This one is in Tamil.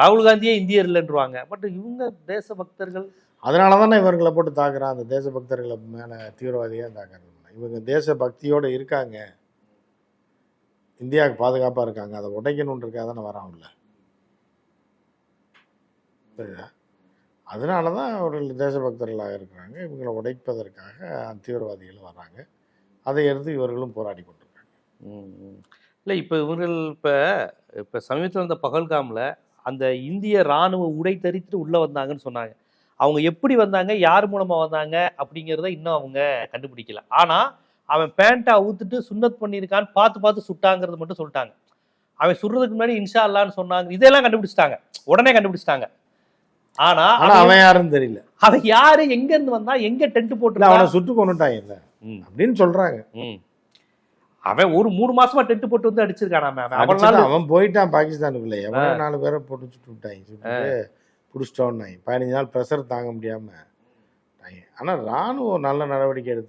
ராகுல் காந்தியே இந்தியர் இல்லைன்றுவாங்க. பட் இவங்க தேசபக்தர்கள் அதனால தானே இவர்களை போட்டு தாக்குறான். அந்த தேசபக்தர்களை மேலே தீவிரவாதியாக தாக்குறது இவங்க தேசபக்தியோடு இருக்காங்க. இந்தியாவுக்கு பாதுகாப்பாக இருக்காங்க. அதை உடைக்கணுன்றக்காக தானே வரான்ல புரியுதா அதனால தான் அவர்கள் தேசபக்தர்களாக இருக்கிறாங்க. இவங்களை உடைப்பதற்காக தீவிரவாதிகள் வராங்க. அதை எடுத்து இவர்களும் போராடி கொண்டிருக்காங்க. இல்லை இப்போ இவர்கள் இப்போ இப்போ சமீபத்தில் வந்த பகல்காமில் அந்த இந்திய ராணுவ உடை தரித்துட்டு உள்ளே வந்தாங்கன்னு சொன்னாங்க. அவங்க எப்படி வந்தாங்க யார் மூலமாக வந்தாங்க அப்படிங்கிறத இன்னும் அவங்க கண்டுபிடிக்கல. ஆனால் அவன் பேண்ட்டை அவுத்துட்டு சுண்ணத் பண்ணியிருக்கான்னு பார்த்து பார்த்து சுட்டாங்கிறது மட்டும் சொல்லிட்டாங்க. அவன் சுடுறதுக்கு முன்னாடி இன்ஷா அல்லான்னு சொன்னாங்க. இதெல்லாம் கண்டுபிடிச்சிட்டாங்க. உடனே கண்டுபிடிச்சிட்டாங்க. ஆனா அவன் யாருன்னு தெரியல. அவன் யாரு எங்க இருந்து வந்தா எங்க டென்ட் போட்டு அவனை சுட்டு கொண்டுட்டாங்க அப்படின்னு சொல்கிறாங்க ம். அவன் ஒரு மூணு மாசமா டென்ட் போட்டு வந்து அடிச்சிருக்கான் அவன் நாள் அவன் போயிட்டான் பாகிஸ்தானுக்குள்ள. எவ்வளோ நாலு பேரை போட்டு சுட்டு விட்டாங்க சுட்டுட்டு பிடிச்சிட்டோன்னாங்க பதினஞ்சு நாள் ப்ரெஷர் தாங்க முடியாம. ஆனால் ராணுவம் நல்ல நடவடிக்கை எடுத்து